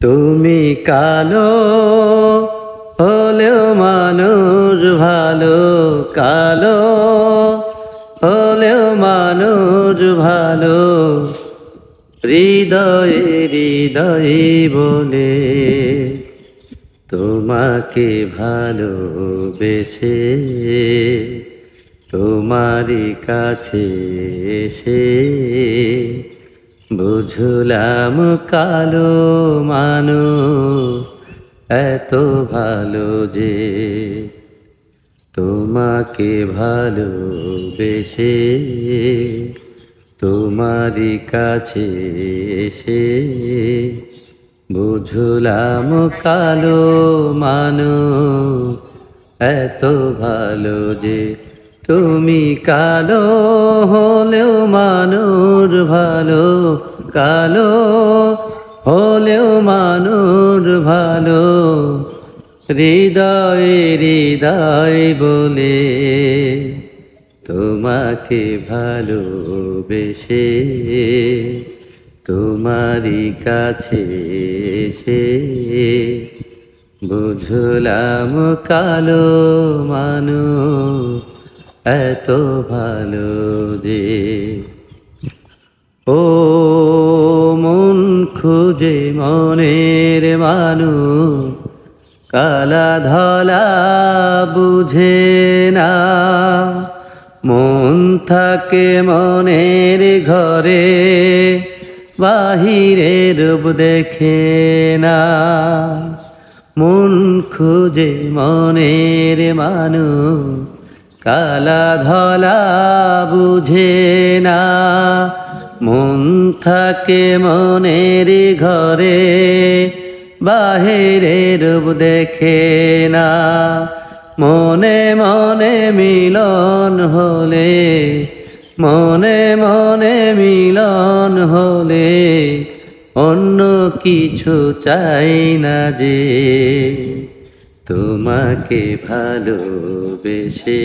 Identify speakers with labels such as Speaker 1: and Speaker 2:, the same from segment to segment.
Speaker 1: তুমি কালো হলেও মানুষ ভালো, কালো হলেও মানুষ ভালো। হৃদয়ে হৃদয়ে বলে তোমাকে ভালোবেসে তোমারই কাছে এসে বুঝলাম কালো মানো, এত ভালো যে তোমাকে ভালোবেসে তোমারই কাছে এসে বুঝলাম কালো মানো, এত ভালো যে তুমি কালো হলেও মানুষ ভালো, কালো হলেও মানুষ ভালো, হৃদয়ে হৃদয় বলে তোমাকে ভালোবেসে তোমারই কাছে এসে বুঝলাম কালো মানু এত ভালো যে ও মন খুঁজে মনের মানু কালা ধলা বুঝে না। মন থাকে মনের ঘরে বাহিরে রূপ দেখে না। মন খুঁজে মনের মানু কালা ধলা বুঝে না। মন থাকে মনের ঘরে বাহিরে রূপ দেখে না। মনে মনে মিলন হলে, মনে মনে মিলন হলে, অন্য কিছু চাই না যে। তোমাকে ভালোবেসে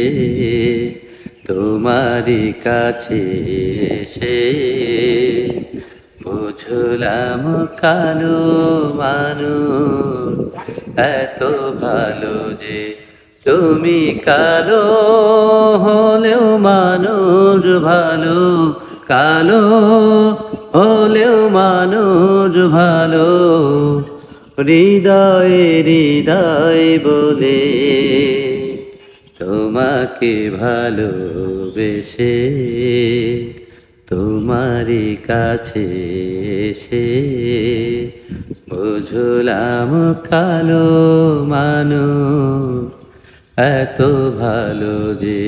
Speaker 1: তোমারই কাছে এসে বুঝলাম কালো মানু এত ভালো যে তুমি কালো হলেও মানুষ ভালো, কালো হলেও মানুষ হৃদয়ে হৃদয় বলে তোমাকে ভালোবেসে তোমারই কাছে এসে বুঝলাম কালো মানু এত ভালো যে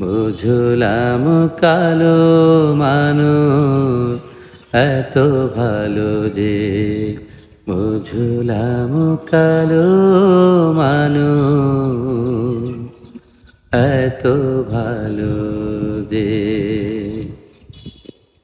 Speaker 1: বুঝলাম কালো মানু এত ভালো যে বুঝলাম কালো মানু এত ভালো যে